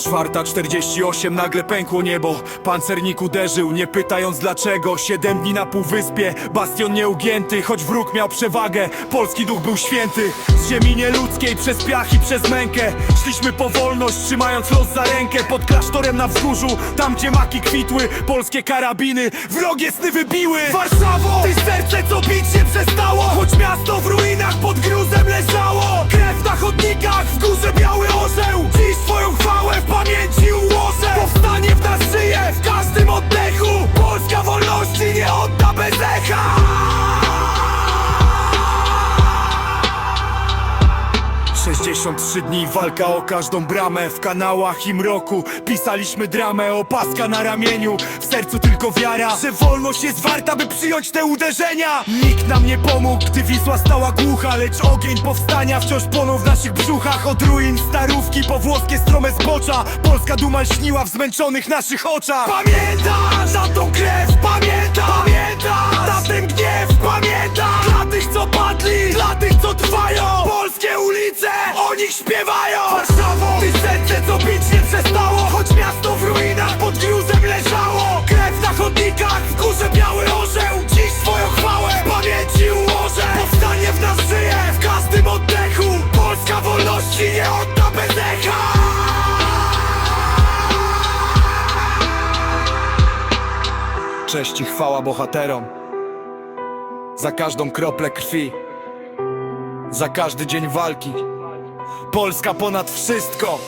Czwarta 48, nagle pękło niebo. Pancernik uderzył, nie pytając dlaczego. Siedem dni na półwyspie, bastion nieugięty Choć wróg miał przewagę, polski duch był święty. Z ziemi nieludzkiej, przez piach i przez mękę. Szliśmy po wolność, trzymając los za rękę. Pod klasztorem na wzgórzu, tam gdzie maki kwitły Polskie karabiny, wrogie sny wybiły. Warszawo, ty serce co bić się przestało? Choć miasto w 63 dni, walka o każdą bramę. W kanałach i mroku pisaliśmy dramę. O paska na ramieniu, w sercu tylko wiara Że wolność jest warta, by przyjąć te uderzenia. Nikt nam nie pomógł, gdy Wisła stała głucha Lecz ogień powstania wciąż płonął w naszych brzuchach. Od ruin starówki po włoskie strome zbocza Polska duma śniła w zmęczonych naszych oczach. Pamiętasz za tą krew, Pamiętasz o nich śpiewają. Warszawo, ty co bić nie przestało. Choć miasto w ruinach pod gruzem leżało. Krew na chodnikach, w górze biały orzeł. Dziś swoją chwałę pamięci ułożę. Powstanie w nas żyje, w każdym oddechu. Polska wolności nie odda bez echa. Cześć i chwała bohaterom. Za każdą kroplę krwi. Za każdy dzień walki Polska ponad wszystko